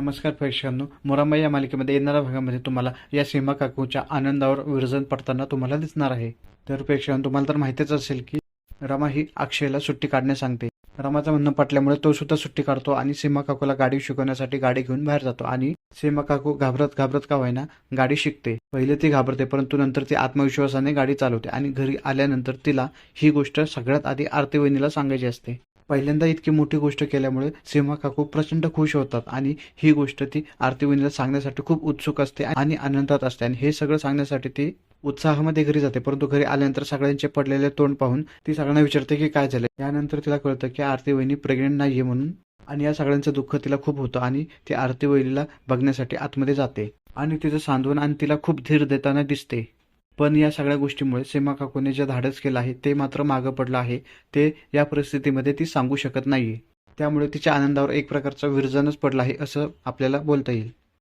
नमस्कार परीक्षांनो मोरामा या मालिकेमध्ये येणाऱ्या भागामध्ये तुम्हाला या सीमा काकूच्या आनंदावर विरजन पडताना तुम्हाला दिसणार आहे. तर प्रेक्षकांनो तुम्हाला तर माहितीच असेल की रमा ही अक्षयला सुट्टी काढण्यास सांगते. रमाचं म्हणणं पटल्यामुळे तो सुद्धा सुट्टी काढतो आणि सीमा काकूला गाडी शिकवण्यासाठी गाडी घेऊन बाहेर जातो आणि सीमा काकू घाबरत घाबरत का होईना गाडी शिकते. पहिले ती घाबरते परंतु नंतर ती आत्मविश्वासाने गाडी चालवते आणि घरी आल्यानंतर तिला ही गोष्ट सगळ्यात आधी आरती वहिनीला सांगायची असते. पहिल्यांदा इतकी मोठी गोष्ट केल्यामुळे सीमा काकू प्रचंड खुश होतात आणि ही गोष्ट ती आरती वहिनीला सांगण्यासाठी खूप उत्सुक असते आणि आनंदात असते. आणि हे सगळं सांगण्यासाठी ती उत्साहामध्ये घरी जाते परंतु घरी आल्यानंतर सगळ्यांचे पडलेले तोंड पाहून ती सगळ्यांना विचारते की काय झालं यानंतर तिला कळतं की आरती वहिनी प्रेग्नेंट नाहीये म्हणून आणि या सगळ्यांचं दुःख तिला खूप होतं आणि ती आरती वहिनीला बघण्यासाठी आतमध्ये जाते. आणि तिचं सांत्वन आणि तिला खूप धीर देताना दिसते. पण या सगळ्या गोष्टीमुळे सीमा काकूने जे धाडस केलं आहे ते मात्र मागं पडलं आहे. ते या परिस्थितीमध्ये ती सांगू शकत नाहीये. त्यामुळे तिच्या आनंदावर एक प्रकारचा विरजनच पडला आहे असं आपल्याला बोलता येईल.